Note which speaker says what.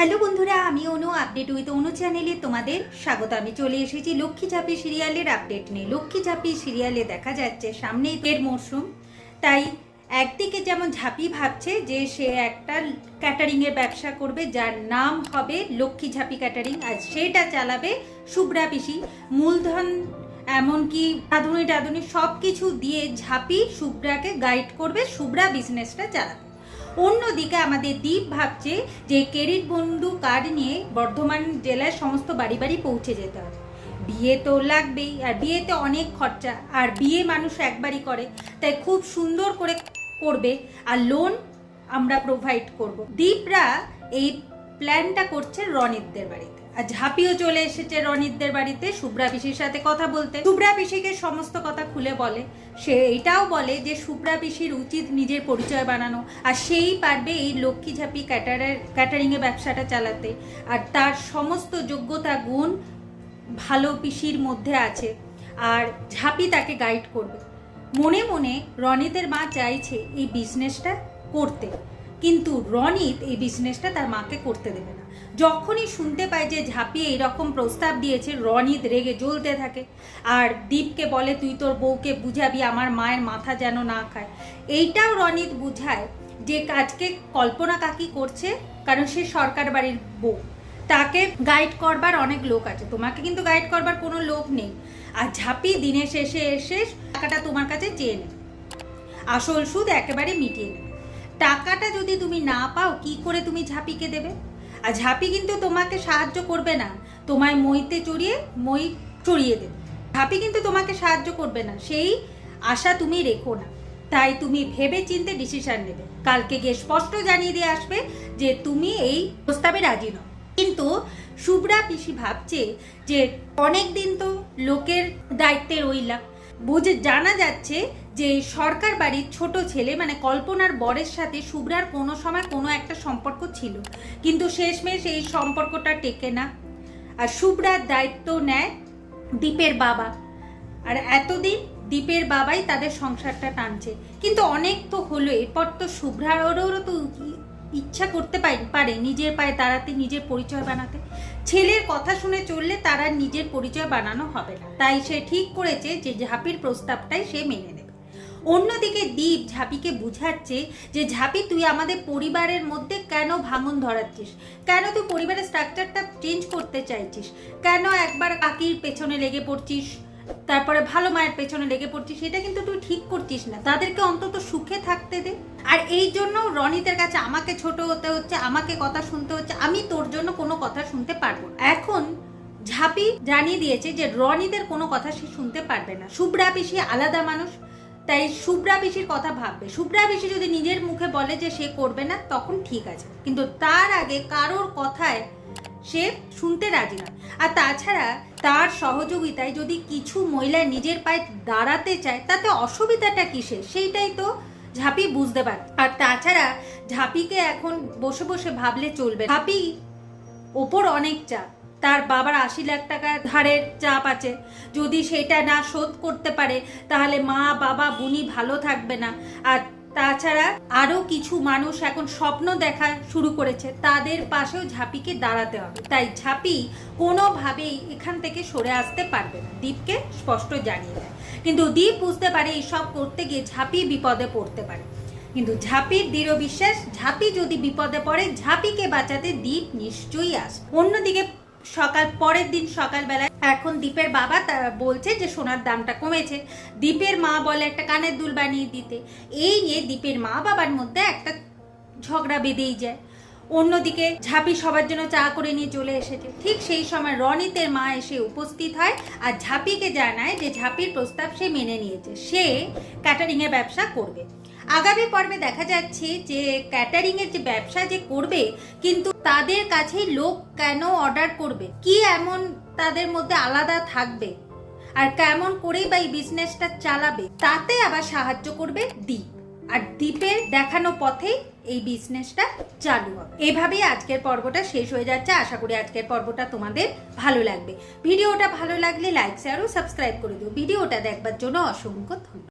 Speaker 1: Hello বন্ধুরা, আমি অনু update with অনু চ্যানেলে তোমাদের স্বাগত। আমি চলে এসেছি লক্ষ্মী ঝাঁপি সিরিয়ালের আপডেট নিয়ে। লক্ষ্মী ঝাঁপি সিরিয়ালে দেখা যাচ্ছে সামনেই এর মরশুম তাই একদিকে যেমন ঝাঁপি ভাবছে যে সে একটা ক্যাটারিংয়ের ব্যবসা করবে, যার নাম হবে লক্ষ্মী ঝাঁপি ক্যাটারিং আর সেটা চালাবে শুভ্রা পিসি। মূলধন, এমনকি রাঁধুনি টাধুনি সব কিছু দিয়ে ঝাঁপি শুভ্রাকে গাইড করবে, শুভ্রা বিজনেসটা চালাবে। অন্যদিকে আমাদের দ্বীপ ভাবছে যে ক্রেডিট বন্ধু কার্ড নিয়ে বর্ধমান জেলার সমস্ত বাড়ি বাড়ি পৌঁছে যেতে হবে। বিয়ে তো লাগবেই, আর বিয়েতে অনেক খরচা, আর বিয়ে মানুষ একবারই করে, তাই খুব সুন্দর করে করবে, আর লোন আমরা প্রোভাইড করব। দ্বীপরা এই প্ল্যানটা করছে রনিতদের বাড়িতে। আর ঝাঁপিও চলে এসেছে রনিতদের বাড়িতে শুভ্রা পিসির সাথে কথা বলতে। শুভ্রা পিসিকে সমস্ত কথা খুলে বলে। সে এটাও বলে যে শুভ্রা পিসির উচিত নিজের পরিচয় বানানো। আর সেই পারবে এই লক্ষ্মী ঝাঁপি ক্যাটারের, ক্যাটারিংয়ের ব্যবসাটা চালাতে। আর তার সমস্ত যোগ্যতা, গুণ ভালো পিসির মধ্যে আছে। আর ঝাঁপি তাকে গাইড করবে। মনে মনে রনিতের মা চাইছে এই বিজনেসটা করতে। কিন্তু রনিত এই বিজনেসটা তার মাকে করতে দেবে না। যখনই শুনতে পায় যে ঝাঁপি এইরকম প্রস্তাব দিয়েছে, রনিত রেগে জ্বলতে থাকে। আর দীপকে বলে, তুই তোর বউকে বুঝাবি, আমার মায়ের মাথা যেন না খায়। এইটাও রনিত বুঝায় যে কাজকে কল্পনা কাকি করছে, কারণ সে সরকার বাড়ির বউ। তাকে গাইড করবার অনেক লোক আছে। তোমাকে কিন্তু গাইড করবার কোনো লোক নেই। আর ঝাঁপি দিনের শেষে এসে টাকাটা তোমার কাছে চেয়ে নেবে। আসল সুদ একেবারে মিটিয়ে নেবে। টাকাটা যদি তুমি না পাও, কি করে তুমি ঝাঁপিকে দেবে? আর ঝাঁপি কিন্তু তোমাকে সাহায্য করবে না। তোমায় মইতে চড়িয়ে, মই চড়িয়ে দেবে। ঝাঁপি কিন্তু তোমাকে সাহায্য করবে না। সেই আশা তুমি রেখো না। তাই তুমি ভেবে চিনতে ডিসিশন নেবে। কালকে গিয়ে স্পষ্ট জানিয়ে দিয়ে আসবে যে তুমি এই প্রস্তাবে রাজি নও। কিন্তু শুভ্রা পিসি ভাবছে যে অনেক দিন তো লোকের দায়িত্বে রইলাম বুঝে, জানা যাচ্ছে যে সরকার বাড়ির ছোট ছেলে মানে কল্পনার বরের সাথে শুভ্রার কোনো সময় কোনো একটা সম্পর্ক ছিল। কিন্তু শেষমেশ এই সম্পর্কটা টেকে না। আর শুভ্রার দায়িত্ব নেয় দীপের বাবা। আর এতদিন দীপের বাবাই তাদের সংসারটা টানছে। কিন্তু অনেক তো হলো, এরপর তো শুভ্রারও তো ইচ্ছা করতে পারে নিজের পায়ে দাঁড়াতে, নিজের পরিচয় বানাতে। ছেলের কথা শুনে চললে তারা নিজের পরিচয় বানানো হবে না। তাই সে ঠিক করেছে যে ঝাঁপির প্রস্তাবটাই সে মেনে নেবে। অন্যদিকে দীপ ঝাঁপিকে বুঝাচ্ছে যে, ঝাঁপি, তুই আমাদের পরিবারের মধ্যে কেন ভাঙন ধরাচ্ছিস? কেন তুই পরিবারের স্ট্রাকচারটা চেঞ্জ করতে চাইছিস? কেন একবার কাকির পেছনে লেগে পড়ছিস? তারপরে ভালো মায়ের পেছনে লেগে পড়ছিস, সেটা কিন্তু তুই ঠিক করছিস না। তাদেরকে অন্তত সুখে থাকতে দে। আর এই জন্য রনিতের কাছে আমাকে ছোট হতে হচ্ছে, আমাকে কথা শুনতে হচ্ছে, আমি তোর জন্য কোনো কথা শুনতে পারব এখন ঝাঁপি জানিয়ে দিয়েছে যে রনিদের কোনো কথা সে শুনতে পারবে না। শুভ্রা পিসি আলাদা মানুষ, তাই শুভ্রা পিসির কথা ভাববে। শুভ্রা পিসি যদি নিজের মুখে বলে যে সে করবে না, তখন ঠিক আছে। কিন্তু তার আগে কারোর কথায় সে শুনতে রাজি নয়। আর তাছাড়া তার সহযোগিতায় যদি কিছু মহিলা নিজের পায়ে দাঁড়াতে চায়, তাতে অসুবিধাটা কিসের? সেইটাই তো ঝাঁপি বুঝতে পারে। আর তাছাড়া ঝাঁপিকে এখন বসে বসে ভাবলে চলবে ঝাঁপি ওপর অনেক চাপ। তার বাবার আশি লাখ টাকা ধারের চাপ আছে। যদি সেটা না শোধ করতে পারে, তাহলে মা, বাবা, বুনি ভালো থাকবে না। আর তাছাড়া আরও কিছু মানুষ এখন স্বপ্ন দেখা শুরু করেছে, তাদের পাশেও ঝাঁপিকে দাঁড়াতে হবে। তাই ঝাঁপি কোনোভাবেই এখান থেকে সরে আসতে পারবে না। দ্বীপকে স্পষ্ট জানিয়ে দেয়। কিন্তু দ্বীপ বুঝতে পারে এইসব করতে গিয়ে ঝাঁপি বিপদে পড়তে পারে। কিন্তু ঝাঁপির দৃঢ় বিশ্বাস, ঝাঁপি যদি বিপদে পড়ে, ঝাঁপিকে বাঁচাতে দ্বীপ নিশ্চয়ই আসবে। অন্যদিকে সকাল, পরের দিন সকালবেলায় এখন দীপের বাবা বলছে যে সোনার দামটা কমেছে। দীপের মা বলে একটা কানের দুল বানিয়ে দিতে। এই নিয়ে দীপের মা বাবার মধ্যে একটা ঝগড়া বেঁধেই যায়। অন্যদিকে ঝাঁপি সবার জন্য চা করে নিয়ে চলে এসেছে। ঠিক সেই সময় রনিতের মা এসে উপস্থিত হয় আর ঝাঁপিকে জানায় যে ঝাঁপির প্রস্তাব সে মেনে নিয়েছে। সে ক্যাটারিংয়ের ব্যবসা করবে। আগামী পর্বে দেখা যাচ্ছে যে ক্যাটারিং এর যে ব্যবসা যে করবে, কিন্তু তাদের কাছেই লোক কেন অর্ডার করবে? কি এমন তাদের মধ্যে আলাদা থাকবে? আর কেমন করেই বা এই বিজনেসটা চালাবে? তাতে আবার সাহায্য করবে দ্বীপ আর দ্বীপের দেখানো পথেই এই বিজনেসটা চালু হবে। এভাবেই আজকের পর্বটা শেষ হয়ে যাচ্ছে। আশা করি আজকের পর্বটা তোমাদের ভালো লাগবে। ভিডিওটা ভালো লাগলে লাইক শেয়ার ও সাবস্ক্রাইব করে দিও। ভিডিওটা দেখবার জন্য অসংখ্য ধন্যবাদ।